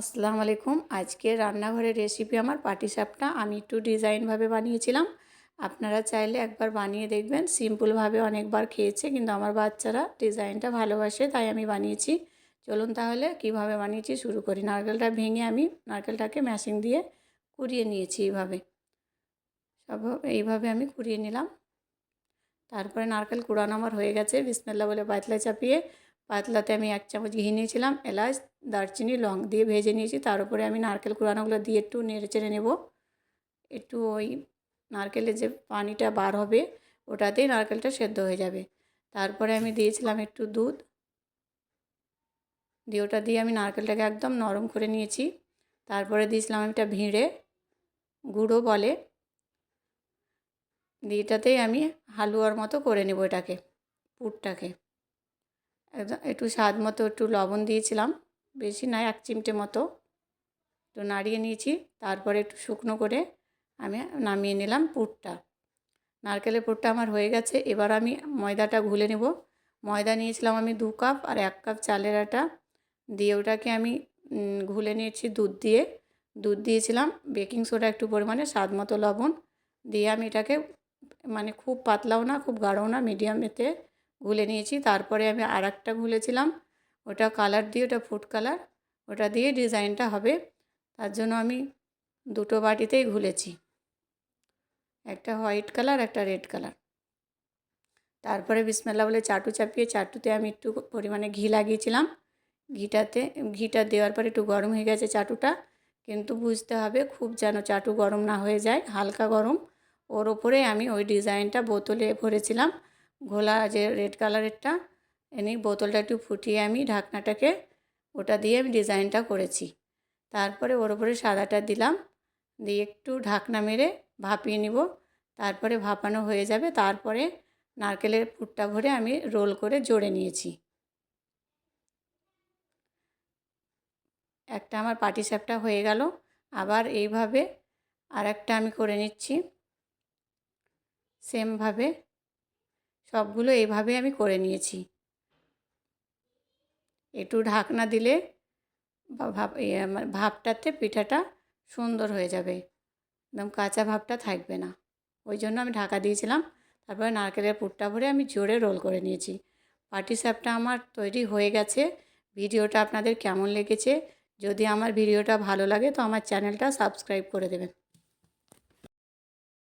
আসসালামু আলাইকুম। আজকে রান্নাঘরের রেসিপি আমার পাটিসাপটা আমি একটু ডিজাইনভাবে বানিয়েছিলাম। আপনারা চাইলে একবার বানিয়ে দেখবেন। সিম্পলভাবে অনেকবার খেয়েছে, কিন্তু আমার বাচ্চারা ডিজাইনটা ভালোবাসে, তাই আমি বানিয়েছি। চলুন তাহলে কীভাবে বানিয়েছি শুরু করি। নারকেলটা ভেঙে আমি নারকেলটাকে ম্যাশিং দিয়ে কুড়িয়ে নিয়েছি এইভাবে। সব এইভাবে আমি কুড়িয়ে নিলাম। তারপরে নারকেল কুড়ানো আমার হয়ে গেছে। বিসমেল্লা বলে পাতলা চাপিয়ে পাতলাতে আমি এক চামচ ঘি নিয়েছিলাম, এলাচ, দারচিনি, লং দিয়ে ভেজে নিয়েছি। তার উপরে আমি নারকেল কুড়ানোগুলো দিয়ে একটু নেড়ে চেড়ে নেব। একটু ওই নারকেলের যে পানিটা বার হবে, ওটাতেই নারকেলটা সেদ্ধ হয়ে যাবে। তারপরে আমি দিয়েছিলাম একটু দুধ। দিয়ে ওটা দিয়ে আমি নারকেলটাকে একদম নরম করে নিয়েছি। তারপরে দিয়েছিলাম আমি একটা ভিড়ে গুঁড়ো বলে। দিয়ে এটাতেই আমি হালুয়ার মতো করে নেব এটাকে, পুরটাকে। একটু স্বাদ মতো একটু লবণ দিয়েছিলাম, বেশি নয় এক চিমটে মতো। একটু নাড়িয়ে নিয়েছি, তারপরে একটু শুকনো করে আমি নামিয়ে নিলাম পুরটা। নারকেলের পুরটা আমার হয়ে গেছে, এবার আমি ময়দাটা ঘুলে নেব। ময়দা নিয়েছিলাম আমি দু কাপ আর এক কাপ চালের আটা। দিয়ে ওটাকে আমি ঘুলে নিয়েছি দুধ দিয়ে। দুধ দিয়েছিলাম, বেকিং সোডা একটু পরিমাণে, স্বাদ মতো লবণ। দিয়ে আমি এটাকে মানে খুব পাতলাও না, খুব গাঢ়ও না মিডিয়ামেতে গুলে নিয়েছি। তারপরে আমি আর একটা গুলেছিলাম। ওটা কালার দিয়ে, ওটা ফুড কালার ওটা দিয়ে ডিজাইনটা হবে। তার জন্য আমি দুটো বাটিতেই ঘুলেছি একটা হোয়াইট কালার একটা রেড কালার তারপরে বিসমেল্লা বলে চাটু চাপিয়ে, চাটুতে আমি একটু পরিমাণে ঘি লাগিয়েছিলাম। ঘিটাতে, ঘিটা দেওয়ার পরে একটু গরম হয়ে গেছে চাটুটা। কিন্তু বুঝতে হবে খুব যেন চাটু গরম না হয়ে যায়, হালকা গরম। ওর ওপরে আমি ওই ডিজাইনটা বোতলে ভরেছিলাম। ঘোলা যে রেড কালারেরটা, এনে বোতলটা একটু ফুটিয়ে আমি ঢাকনাটাকে ওটা দিয়ে আমি ডিজাইনটা করেছি। তারপরে ওর উপরে সাদাটা দিলাম, দিয়ে একটু ঢাকনা মেরে ভাপিয়ে নিব। তারপরে ভাপানো হয়ে যাবে, তারপরে নারকেলের পুরটা ভরে আমি রোল করে জোড়ে নিয়েছি। একটা আমার পাটিসাপটা হয়ে গেল, আবার এইভাবে আর একটা আমি করে নিচ্ছি। সেমভাবে সবগুলো এভাবে আমি করে নিয়েছি। একটু ঢাকনা দিলে ভাপ ভাবটাতে পিঠাটা সুন্দর হয়ে যাবে। একদম কাঁচা ভাবটা থাকবে না। ওই জন্য আমি ঢাকা দিয়েছিলাম। তারপরে নারকেলের পুরটা ভরে আমি জোরে রোল করে নিয়েছি। পাটি সাপটা আমার তৈরি হয়ে গেছে। ভিডিওটা আপনাদের কেমন লেগেছে? যদি আমার ভিডিওটা ভালো লাগে তো আমার চ্যানেলটা সাবস্ক্রাইব করে দেবেন।